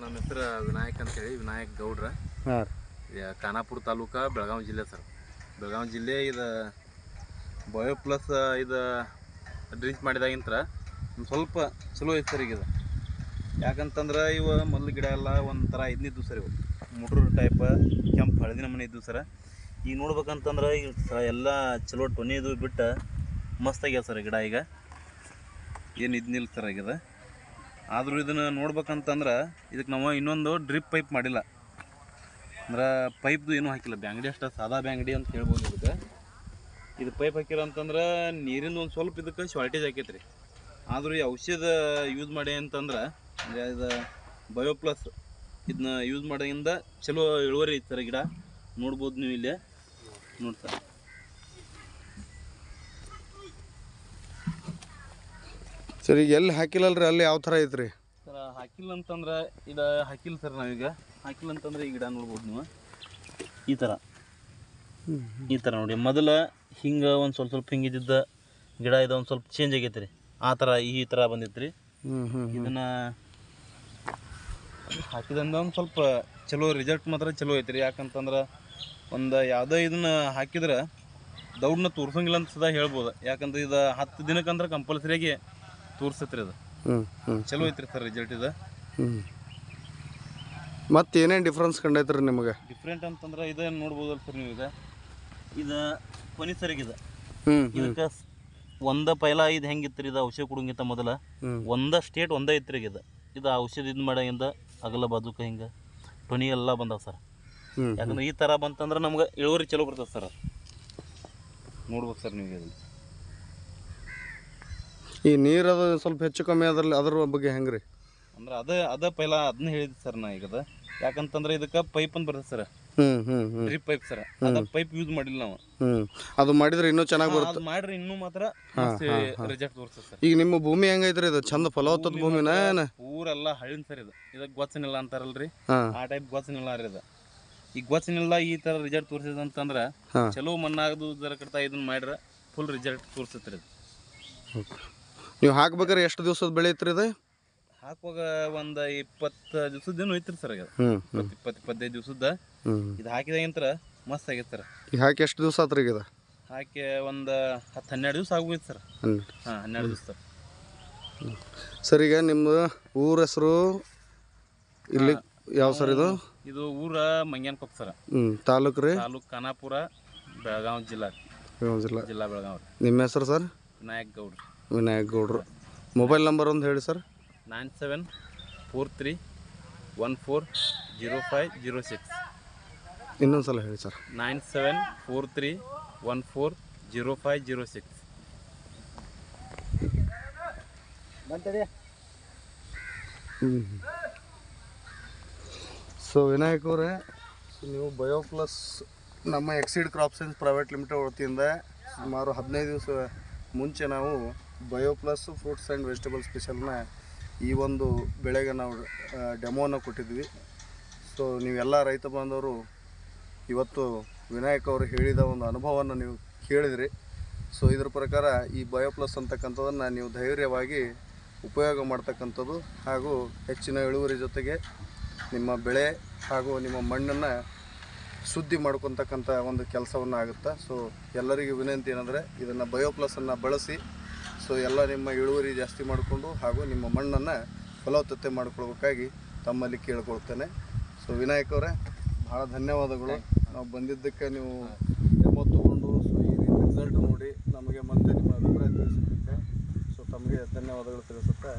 ನಮ್ಮ ಹೆಸರು ವಿನಾಯಕ್ ಅಂತೇಳಿ ವಿನಾಯಕ್ ಗೌಡ್ರ. ಹಾಂ ಖಾನಾಪುರ ತಾಲೂಕ ಬೆಳಗಾವಿ ಜಿಲ್ಲೆ ಸರ್. ಬೆಳಗಾವಿ ಜಿಲ್ಲೆ ಇದು ಬಯೋ ಪ್ಲಸ್ ಇದು ಡ್ರಿಂಕ್ ಮಾಡಿದಾಗಿಂತ್ರ ಒಂದು ಸ್ವಲ್ಪ ಚಲೋ ಐತೆ ಸರ್ ಈಗ ಇದು. ಯಾಕಂತಂದ್ರೆ ಇವು ಮೊದಲು ಗಿಡ ಎಲ್ಲ ಒಂಥರ ಇದನ್ನಿದ್ದು ಸರ್ ಇವು. ಮುಟ್ರ ಟೈಪ್ ಕೆಂಪು ಹಳದಿ ಮನೆ ಇದ್ದು ಸರ್. ಈಗ ನೋಡ್ಬೇಕಂತಂದ್ರೆ ಈಗ ಸ- ಎಲ್ಲ ಚಲೋ ಟೊನಿದು ಬಿಟ್ಟು ಮಸ್ತ್ ಆಗ್ಯಾವ ಸರ್ ಗಿಡ ಈಗ. ಏನು ಇದ್ನಿಲ್ಲ ಸರ್ ಆದರೂ ಇದನ್ನು ನೋಡ್ಬೇಕಂತಂದ್ರೆ ಇದಕ್ಕೆ ನಾವು ಇನ್ನೊಂದು ಡ್ರಿಪ್ ಪೈಪ್ ಮಾಡಿಲ್ಲ. ಅಂದ್ರೆ ಪೈಪ್ದು ಏನೂ ಹಾಕಿಲ್ಲ. ಬ್ಯಾಂಗಡಿ ಅಷ್ಟ ಸಾದಾ ಬ್ಯಾಂಗಡಿ ಅಂತ ಹೇಳ್ಬೋದು ಇದಕ್ಕೆ. ಇದು ಪೈಪ್ ಹಾಕಿಲ್ಲ ಅಂತಂದ್ರೆ ನೀರಿಂದ ಒಂದು ಸ್ವಲ್ಪ ಇದಕ್ಕೆ ಶಾರ್ಟೇಜ್ ಆಕೈತೆ ರೀ ಆದರೂ ಈ ಔಷಧ ಯೂಸ್ ಮಾಡಿ ಅಂತಂದ್ರೆ, ಅಂದರೆ ಇದು ಬಯೋಪ್ಲಸ್ ಇದನ್ನ ಯೂಸ್ ಮಾಡೋದ್ರಿಂದ ಚಲೋ ಇಳುವರಿ ಐತೆ ಸರ್ ಗಿಡ. ನೋಡ್ಬೋದು ನೀವು ಇಲ್ಲಿ. ನೋಡಿ ಸರ್ ಹಾಕಿಲ್ಲ ಈಗ ಎಲ್ಲಿ ಹಾಕಿಲ್ಲಲ್ರಿ? ಅಲ್ಲಿ ಯಾವ ಥರ ಐತ್ರಿ? ಸರ್ ಹಾಕಿಲ್ಲ ಅಂತಂದ್ರೆ ಇದು ಹಾಕಿಲ್ಲ ಸರ್ ನಾವೀಗ. ಹಾಕಿಲ್ಲ ಅಂತಂದ್ರೆ ಈ ಗಿಡ ನೋಡ್ಬೋದು ನೀವು. ಈ ಥರ. ಈ ಥರ ನೋಡಿ ಮೊದಲ ಹಿಂಗೆ ಒಂದು ಸ್ವಲ್ಪ ಸ್ವಲ್ಪ ಹಿಂಗಿದ್ದ ಗಿಡ ಇದು ಒಂದು ಸ್ವಲ್ಪ ಚೇಂಜ್ ಆಗೈತೆ ರೀ ಆ ಥರ ಈ ಥರ ಬಂದಿತ್ತು ರೀ ಇದನ್ನು ಹಾಕಿದಂದ ಒಂದು ಸ್ವಲ್ಪ ಚಲೋ ರಿಸಲ್ಟ್ ಮಾತ್ರ ಚಲೋ ಐತೆ ರೀ ಯಾಕಂತಂದ್ರೆ ಒಂದು ಯಾವುದೇ ಇದನ್ನ ಹಾಕಿದ್ರೆ ದೌಡ್ನ ತೋರ್ಸಂಗಿಲ್ಲ ಅಂತ ಸದಾ ಹೇಳ್ಬೋದು. ಯಾಕಂದ್ರೆ ಇದು ಹತ್ತು ದಿನಕ್ಕಂದ್ರೆ ಕಂಪಲ್ಸರಿಯಾಗಿ ತೋರಿಸ್ತೈತೆ ರೀ ಅದು ಹ್ಞೂ ಹ್ಞೂ ಚಲೋ ಐತ್ರಿ ಸರ್ ರಿಸಲ್ಟ್ ಇದು. ಹ್ಞೂ ಮತ್ತೆ ಏನೇನು ಡಿಫ್ರೆನ್ಸ್ ಕಂಡೈತ್ರಿ ನಿಮಗೆ? ಡಿಫ್ರೆಂಟ್ ಅಂತಂದ್ರೆ ಇದೇನು ನೋಡ್ಬೋದಲ್ಲ ಸರ್ ನೀವು ಈಗ. ಇದು ಕೊನಿ ಸರಿಗಿದೆ ಹ್ಞೂ ಇದಕ್ಕೆ ಒಂದ ಪೈಲ ಇದು ಹೆಂಗಿತ್ತು ಇದು ಔಷಧಿ ಕೊಡೋಂಗಿಂತ ಮೊದಲ. ಒಂದ ಸ್ಟೇಟ್ ಒಂದೇ ಐತ್ರಿ ಇದು. ಇದು ಔಷಧ ಇದು ಮಾಡಾಗಿಂದ ಅಗಲ ಬಾಜುಕ ಹಿಂಗೆ ಟೊನಿ ಎಲ್ಲ ಬಂದಾವ ಸರ್. ಯಾಕಂದ್ರೆ ಈ ಥರ ಬಂತಂದ್ರೆ ನಮ್ಗೆ ಇಳುವರಿ ಚಲೋ ಬರ್ತದೆ ಸರ್ ನೋಡ್ಬೇಕು ಸರ್ ನೀವು ಈ ನೀರು ಅದು ಸ್ವಲ್ಪ ಹೆಚ್ಚು ಕಮ್ಮಿ ಅದ್ರಲ್ಲಿ ಅದ್ರ ಬಗ್ಗೆ ಹೆಂಗೆ ರೀ ಅಂದ್ರೆ ಅದ ಅದ ಪೈಲ ಅದನ್ನ ಹೇಳಿದ್ ಸರ್ ನಾ ಈಗ ಅದ ಯಾಕಂತಂದ್ರೆ ಇದಕ್ಕೆ ಪೈಪ್ ಅಂತ ಬರ್ತದೆ ಸರ್. ಹ್ಞೂ ಹ್ಞೂ ಹ್ಞೂ ಡ್ರಿಪ್ ಪೈಪ್ ಸರ್. ಅದ ಪೈಪ್ ಯೂಸ್ ಮಾಡಿಲ್ಲ ನಾವು. ಹ್ಞೂ ಅದು ಮಾಡಿದ್ರೆ ಇನ್ನೂ ಚೆನ್ನಾಗಿ ಬರುತ್ತೆ ಅದು ಮಾಡ್ರಿ ಇನ್ನೂ ಮಾತ್ರ ರಿಜೆಕ್ಟ್ ತೋರಿಸ್ತದೆ ಸರ್. ಈಗ ನಿಮ್ಮ ಭೂಮಿ ಹೆಂಗೈತ್ರಿ ಇದು? ಚಂದ ಫಲವತ್ತದ ಭೂಮಿನ ಏನ? ಊರೆಲ್ಲ ಹಳ್ಳಿನ ಸರ್ ಇದು. ಇದಕ್ಕೆ ಗೊತ್ತನಿಲ್ಲ ಅಂತಾರಲ್ರಿ. ಆ ಟೈಪ್ ಗೊತ್ತನಿಲ್ಲ ರೀ ಇದು. ಈ ಗೊತ್ತನಿಲ್ಲ ಈ ತರ ರಿಸಲ್ಟ್ ತೋರಿಸಿದ ಅಂತಂದ್ರೆ ಚಲೋ ಮಣ್ಣಾಗದು ಜರ ಕಡ್ತಾ ಇದನ್ನ ಮಾಡ್ರೆ ಫುಲ್ ರಿಸಲ್ಟ್ ತೋರಿಸುತ್ತೆ ಇದು. ನೀವು ಹಾಕ್ಬೇಕಾರೆ ಎಷ್ಟು ದಿವಸದ ಬೆಳೆ ಐತ್ರಿ ಇದು? ಹಾಕುವಾಗ ಒಂದು ಇಪ್ಪತ್ತು ದಿನ ಐತ್ರಿ ಸರ್ ಹ್ಞೂ ಹ್ಞೂ ಇಪ್ಪತ್ತು ಇಪ್ಪತ್ತು ಇಪ್ಪತ್ತೈದು ದಿವಸದ. ಹ್ಞೂ ಇದು ಹಾಕಿದಾಗಿಂತ್ರ ಮಸ್ತ್ ಆಗೈತೆ ಸರ್. ಈಗ ಹಾಕಿ ಎಷ್ಟು ದಿವಸ ಆತ್ರಿ ಈಗ ಇದು? ಹಾಕಿ ಒಂದು ಹತ್ತು ಹನ್ನೆರಡು ದಿವಸ ಆಗೋಯ್ತು ಸರ್. ಹನ್ನೆರಡು. ಹಾಂ ಹನ್ನೆರಡು ದಿವಸ ಸರ್. ಸರ್ ಈಗ ನಿಮ್ಮ ಊರ ಹೆಸರು ಇಲ್ಲಿ ಯಾವ ಸರ್ ಇದು? ಇದು ಊರ ಮಂಗ್ಯಾನ್ಕೊಪ್ಪ ಸರ್. ಹ್ಞೂ ತಾಲೂಕು ರೀ? ತಾಲೂಕು ಖಾನಾಪುರ ಬೆಳಗಾವಿ ಜಿಲ್ಲಾ. ಬೆಳಗಾವಿ ಜಿಲ್ಲಾ. ಜಿಲ್ಲಾ ಬೆಳಗಾವಿ ನಿಮ್ಮ ಹೆಸರು ಸರ್? ವಿನಾಯಕ್ ಗೌಡ್ರಿ. ವಿನಾಯಕ್ ಗೌಡ್ರು ಮೊಬೈಲ್ ನಂಬರ್ ಒಂದು ಹೇಳಿ sir. Nine seven four three one four zero five zero six. ಇನ್ನೊಂದು ಸಲ ಹೇಳಿ sir. Nine seven four three one four zero five zero six. ಹ್ಞೂ ಸೊ ವಿನಾಯಕ್ ಅವರೇ ನೀವು ಬಯೋಪ್ಲಸ್ ನಮ್ಮ exceed crop science private limited ವತಿಯಿಂದ ಸುಮಾರು ಹದಿನೈದು ದಿವಸ ಮುಂಚೆ ನಾವು bio plus fruits and vegetable ಸ್ಪೆಷಲ್ನ ಈ ಒಂದು ಬೆಳೆಗೆ ನಾವು ಡೆಮೋನ ಕೊಟ್ಟಿದ್ವಿ. ಸೊ ನೀವೆಲ್ಲ ರೈತ ಬಾಂಧವರು, ಇವತ್ತು ವಿನಾಯಕ್ ಅವರು ಹೇಳಿದ ಒಂದು ಅನುಭವವನ್ನು ನೀವು ಕೇಳಿದ್ರಿ. ಸೊ ಇದ್ರ ಪ್ರಕಾರ ಈ ಬಯೋಪ್ಲಸ್ ಅಂತಕ್ಕಂಥದ್ದನ್ನು ನೀವು ಧೈರ್ಯವಾಗಿ ಉಪಯೋಗ ಮಾಡ್ತಕ್ಕಂಥದ್ದು ಹಾಗೂ ಹೆಚ್ಚಿನ ಇಳುವರಿ ಜೊತೆಗೆ ನಿಮ್ಮ ಬೆಳೆ ಹಾಗೂ ನಿಮ್ಮ ಮಣ್ಣನ್ನು ಶುದ್ಧಿ ಮಾಡ್ಕೊತಕ್ಕಂಥ ಒಂದು ಕೆಲಸವನ್ನು ಆಗುತ್ತೆ. ಸೊ ಎಲ್ಲರಿಗೂ ವಿನಂತಿ ಏನಂದರೆ, ಇದನ್ನು ಬಯೋ ಪ್ಲಸನ್ನು ಬಳಸಿ ಸೊ ಎಲ್ಲ ನಿಮ್ಮ ಇಳುವರಿ ಜಾಸ್ತಿ ಮಾಡಿಕೊಂಡು ಹಾಗೂ ನಿಮ್ಮ ಮಣ್ಣನ್ನು ಫಲವತ್ತತೆ ಮಾಡ್ಕೊಳ್ಬೇಕಾಗಿ ತಮ್ಮಲ್ಲಿ ಕೇಳ್ಕೊಳ್ತೇನೆ. ಸೊ ವಿನಾಯಕ್ ಅವರೇ ಭಾಳ ಧನ್ಯವಾದಗಳು. ನಾವು ಬಂದಿದ್ದಕ್ಕೆ ನೀವು ಡೆಮೋ ತೊಗೊಂಡು, ಸೊ ಈ ರೀತಿ ರಿಸಲ್ಟ್ ನೋಡಿ ನಮಗೆ ಮತ್ತೆ ನಿಮ್ಮ ಅಭಿಪ್ರಾಯ ತಿಳಿಸಿದ್ದಕ್ಕೆ ಸೊ ತಮಗೆ ಧನ್ಯವಾದಗಳು ತಿಳಿಸುತ್ತಾ.